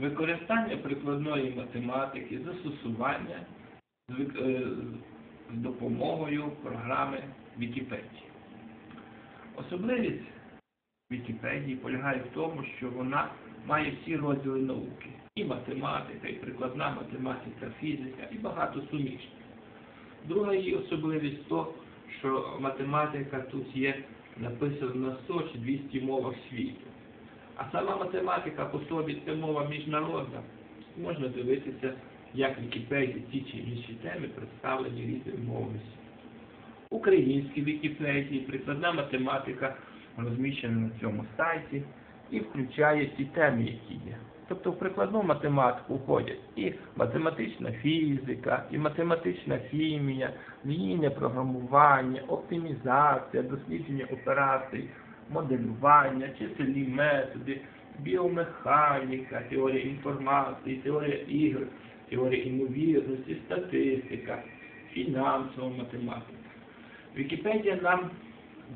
використання прикладної математики, застосування з, е, з допомогою програми Вікіпедії. Особливість Вікіпедії полягає в тому, що вона має всі розділи науки. І математика, і прикладна математика, фізика, і багато суміжних. Друга її особливість то, що математика тут є написана на 100 чи 200 мовах світу. А сама математика по собі це мова міжнародна. Можна дивитися, як Вікіпедії ті чи інші теми представлені різними мовами. Українські Вікіпедії, прикладна математика розміщена на цьому сайті і включає ті теми, які є. Тобто в прикладну математику входять і математична фізика, і математична хімія, лінійне програмування, оптимізація, дослідження операцій, моделювання, чисельні методи, біомеханіка, теорія інформації, теорія ігр, теорія ймовірності, статистика, фінансова математика. Вікіпедія нам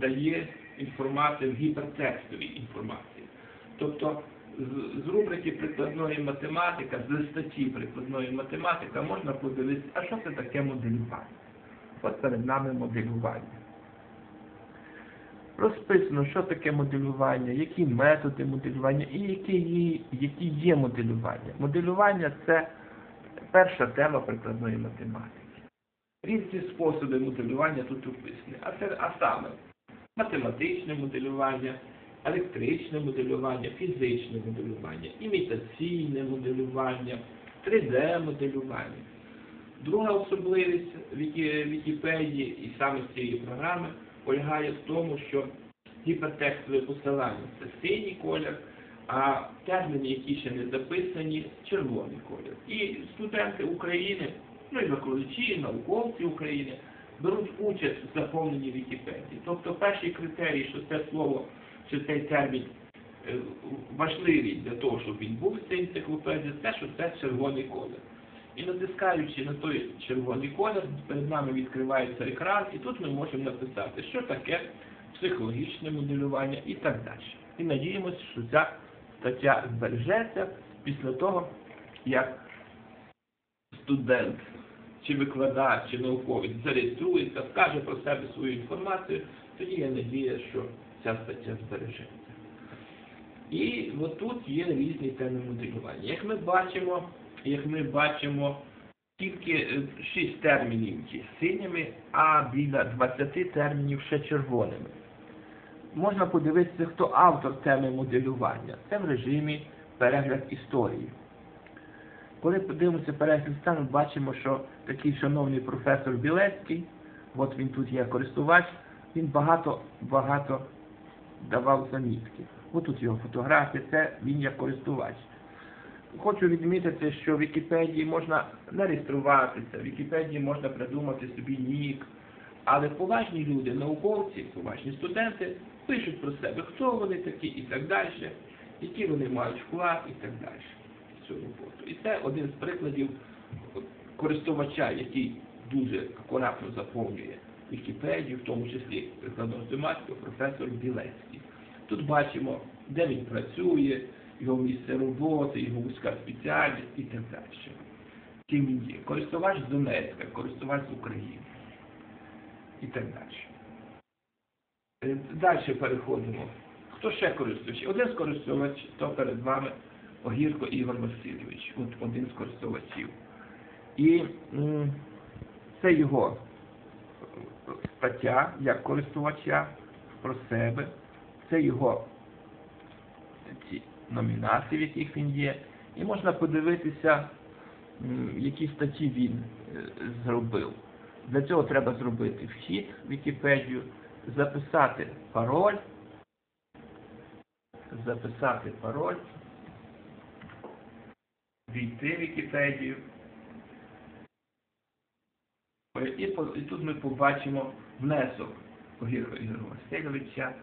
дає інформацію в гіпертекстовій інформації. Тобто з, рубрики прикладної математика, з статті прикладної математика можна подивитися, а що це таке моделювання. От перед нами моделювання. Розписано, що таке моделювання, які методи моделювання і які є, які є моделювання. Моделювання це перша тема прикладної математики. Різні способи моделювання тут описані. А, це, а саме математичне моделювання, електричне моделювання, фізичне моделювання, імітаційне моделювання, 3D-моделювання. Друга особливість Вікі- Вікіпедії і саме цієї програми полягає в тому, що гіпертекстове посилання це синій колір, а терміни, які ще не записані, червоний колір. І студенти України, ну і викладачі, і науковці України беруть участь в заповненні Вікіпедії. Тобто перший критерій, що це слово, що цей термін е, важливий для того, щоб він був в цій енциклопедії, це що це червоний колір. І натискаючи на той червоний колір, перед нами відкривається екран, і тут ми можемо написати, що таке психологічне моделювання і так далі. І надіємося, що ця стаття збережеться після того, як студент, чи викладач, чи науковець зареєструється, скаже про себе свою інформацію, тоді я надія, що ця стаття збережеться. І отут є різні теми моделювання. Як ми бачимо, як ми бачимо, тільки е, 6 термінів синіми, а біля 20 термінів ще червоними. Можна подивитися, хто автор теми моделювання. Це в режимі перегляд історії. Коли подивимося перегляд стану, бачимо, що такий шановний професор Білецький, от він тут є користувач, він багато багато давав замітки. Ось тут його фотографія, це він як користувач. Хочу відмітити, що в Вікіпедії можна не реєструватися, в Вікіпедії можна придумати собі нік, але поважні люди, науковці, поважні студенти пишуть про себе, хто вони такі і так далі, які вони мають вклад і так далі в цю роботу. І це один з прикладів користувача, який дуже акуратно заповнює Вікіпедію, в тому числі прикладом тематику, професор Білецький. Тут бачимо, де він працює, його місце роботи, його вузька спеціальність і так далі. Ким він є? Користувач з Донецька, користувач з України і так далі. Е, Далі переходимо. Хто ще користувач? Один з користувачів, то перед вами Огірко Ігор Васильович, от один з користувачів. І це його е, стаття як користувача про себе, це його ці номінації, в яких він є, і можна подивитися, які статті він е, зробив. Для цього треба зробити вхід в Вікіпедію, записати пароль, записати пароль, війти в Вікіпедію. І тут ми побачимо внесок Огірка Ігоря Васильовича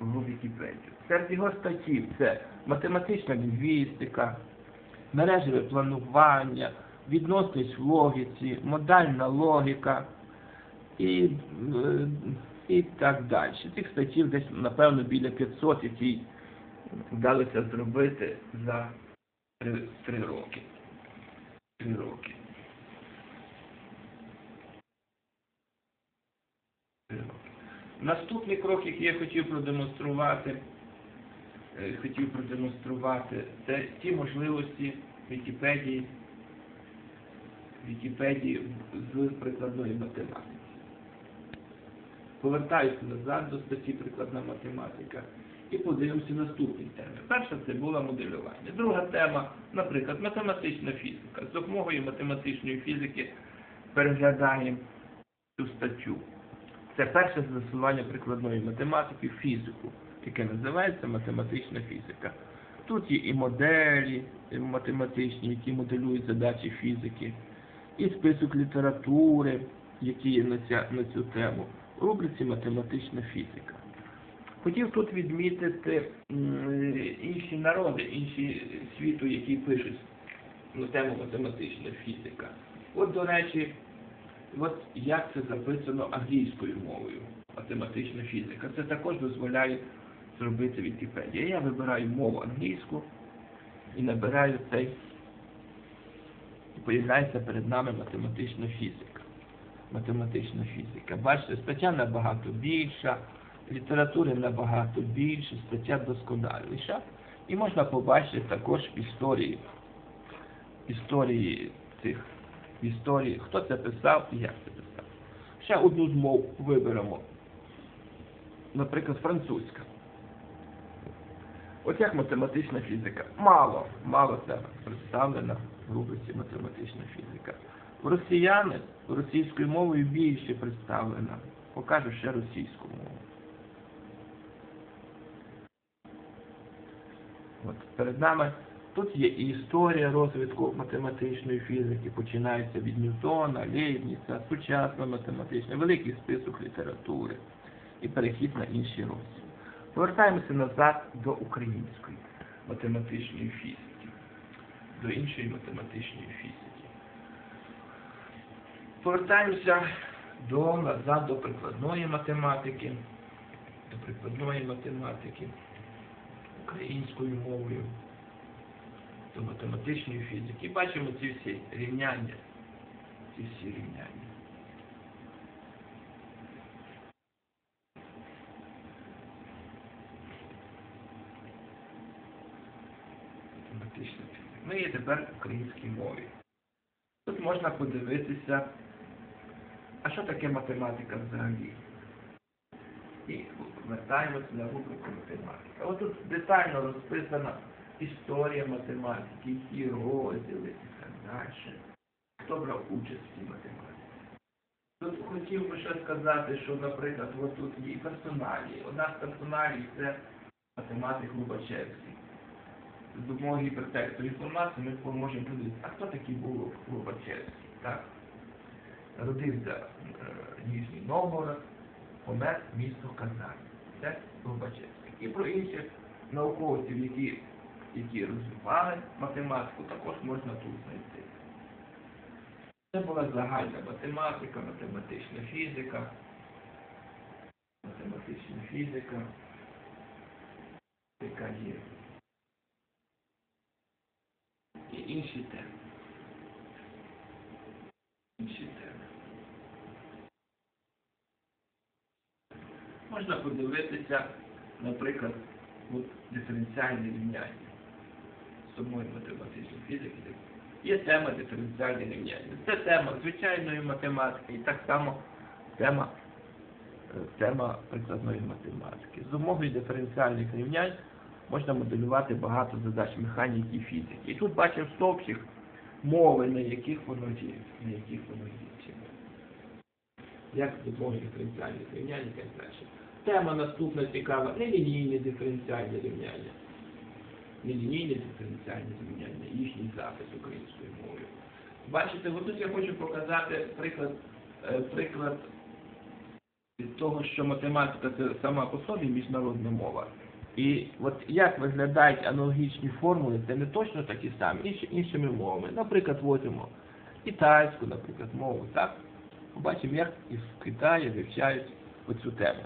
в Вікіпедію. Серед його статтів це математична лінгвістика, мережеве планування, відносність в логіці, модальна логіка і, е, і так далі. Цих статтів десь, напевно, біля 500, які вдалося зробити за три, три роки. Три роки. Три роки. Наступний крок, який я хотів продемонструвати, е, хотів продемонструвати, це ті можливості Вікіпедії, Вікіпедії з прикладної математики. Повертаюся назад до статті прикладна математика і подивимося наступні теми. Перша це було моделювання. Друга тема, наприклад, математична фізика. З допомогою математичної фізики переглядаємо цю статтю. Це перше застосування прикладної математики фізику, яке називається математична фізика. Тут є і моделі математичні, які моделюють задачі фізики, і список літератури, які є на, ця, на цю тему, в рубриці математична фізика. Хотів тут відмітити інші народи, інші світу, які пишуть на тему математична фізика. От, до речі, от як це записано англійською мовою, математична фізика. Це також дозволяє зробити Вікіпедія. Я вибираю мову англійську і набираю цей, появляється перед нами математична фізика. Математична фізика. Бачите, стаття набагато більша, літератури набагато більше, стаття досконаліша. І можна побачити також історії, історії цих історії, хто це писав і як це писав. Ще одну з мов виберемо. Наприклад, французька. От як математична фізика. Мало, мало це представлена в рубриці математична фізика. В росіяни російською мовою більше представлена. Покажу ще російську мову. От перед нами тут є і історія розвитку математичної фізики, починається від Ньютона, Лейбніца, сучасна математична, великий список літератури і перехід на інші розділи. Повертаємося назад до української математичної фізики, до іншої математичної фізики. Повертаємося до, назад до прикладної математики, до прикладної математики українською мовою, до математичної фізики. І бачимо ці всі рівняння. Ці всі рівняння. Математична фізика. Ми є тепер в українській мові. Тут можна подивитися, а що таке математика взагалі? І вертаємося на рубрику математика. От тут детально розписана історія математики, які розділи і так далі. Хто брав участь в цій математиці. Тут хотів би ще сказати, що, наприклад, от тут є і персоналі. Одна з персоналій це математик Лубачевський. З допомогою гіпертексту інформації ми можемо подивитися, а хто такий був Лубачевський? Так? Родився е, Ніжній Новгород, помер місто Казань. Це Лобачевський. І про інших науковців, які, які розвивали математику, також можна тут знайти. Це була загальна математика, математична фізика, математична фізика, яка є. І інші теми. Інші теми. Можна подивитися, наприклад, от диференціальне рівняння самої математичної фізики. Є тема диференціальне рівняння. Це тема звичайної математики і так само тема, е, тема прикладної математики. З допомогою диференціальних рівнянь можна моделювати багато задач механіки і фізики. І тут бачимо стовпчик мови, на яких воно є, на яких воно є. Як з допомогою диференціальних рівнянь і так далі. Тема наступна цікава. Нелінійні диференціальні рівняння. Нелінійні диференціальні рівняння, їхній запис українською мовою. Бачите, от тут я хочу показати приклад, е, приклад від того, що математика це сама по собі міжнародна мова. І от як виглядають аналогічні формули, це не точно такі самі, іншими мовами. Наприклад, возьмемо китайську, наприклад, мову, так? Побачимо, як і в Китаї вивчають оцю тему.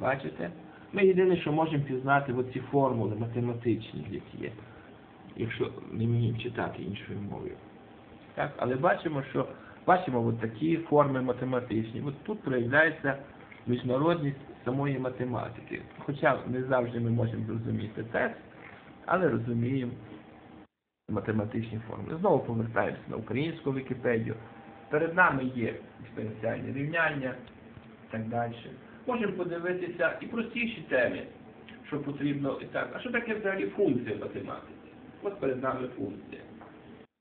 Бачите? Ми єдине, що можемо пізнати оці формули математичні, які є. якщо не вміємо читати іншою мовою. Так, але бачимо, що бачимо от такі форми математичні. От тут проявляється міжнародність самої математики. Хоча не завжди ми можемо зрозуміти текст, але розуміємо математичні форми. Знову повертаємося на українську Вікіпедію. Перед нами є експоненціальні рівняння і так далі. Можемо подивитися і простіші теми, що потрібно і так. А що таке взагалі функція в математиці? От перед нами функція.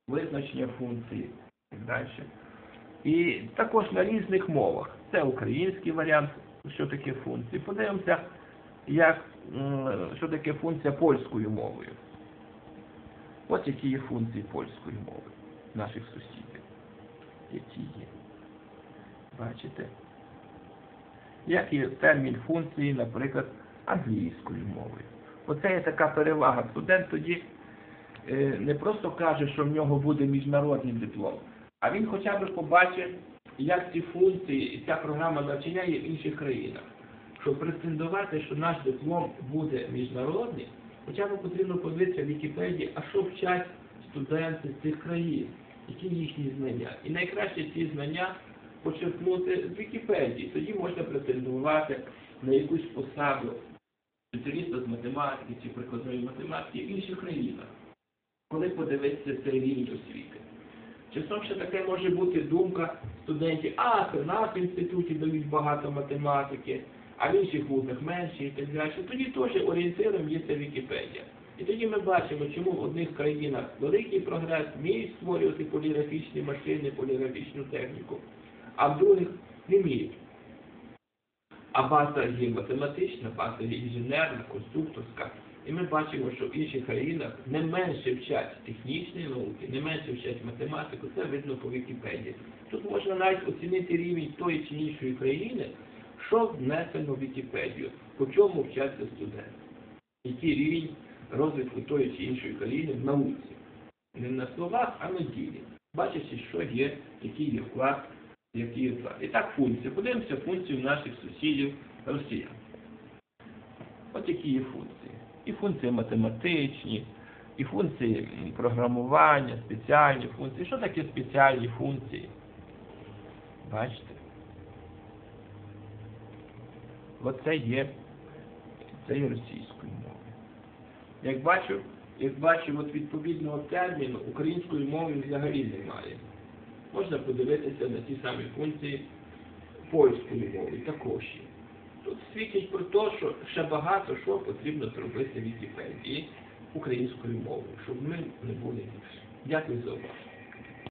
Визначення функції і так далі. І також на різних мовах. Це український варіант, що таке функції. Подивимося, як, що таке функція польською мовою. От які є функції польської мови наших сусідів. Які є. Бачите? Як є термін функції, наприклад, англійською мовою. Оце є така перевага. Студент тоді е, не просто каже, що в нього буде міжнародний диплом, а він хоча б побачить, як ці функції і ця програма навчання є в інших країнах. Щоб претендувати, що наш диплом буде міжнародний, хоча б потрібно подивитися в Вікіпедії, а що вчать студенти цих країн, які їхні знання. І найкраще ці знання почерпнути з Вікіпедії. Тоді можна претендувати на якусь посаду спеціаліста з математики чи прикладної математики в інших країнах, коли подивитися цей рівень освіти. Часом ще таке може бути думка студентів, а це в нас в інституті дають багато математики, а в інших вузах менше і так далі. Тоді теж орієнтиром є ця Вікіпедія. І тоді ми бачимо, чому в одних країнах великий прогрес, вміють створювати поліграфічні машини, поліграфічну техніку, а в других не вміють. А база є математична, база є інженерна, конструкторська. І ми бачимо, що в інших країнах не менше вчать технічні науки, не менше вчать математику, це видно по Вікіпедії. Тут можна навіть оцінити рівень тої чи іншої країни, що внесено в Вікіпедію, по чому вчаться студенти, який рівень розвитку тої чи іншої країни в науці. Не на словах, а на ділі. Бачачи, що є, який є вклад, вклад. І так функція. Подивимося функцію наших сусідів росіян. От які є функції. І функції математичні, і функції програмування, спеціальні функції. Що таке спеціальні функції? Бачите? Оце є, це є російською мовою. Як бачу, як бачу, відповідного терміну української мови взагалі немає. Можна подивитися на ті самі функції польської мови також. Тут свідчить про те, що ще багато що потрібно зробити в Вікіпедії українською мовою, щоб ми не були гірші. Дякую за увагу.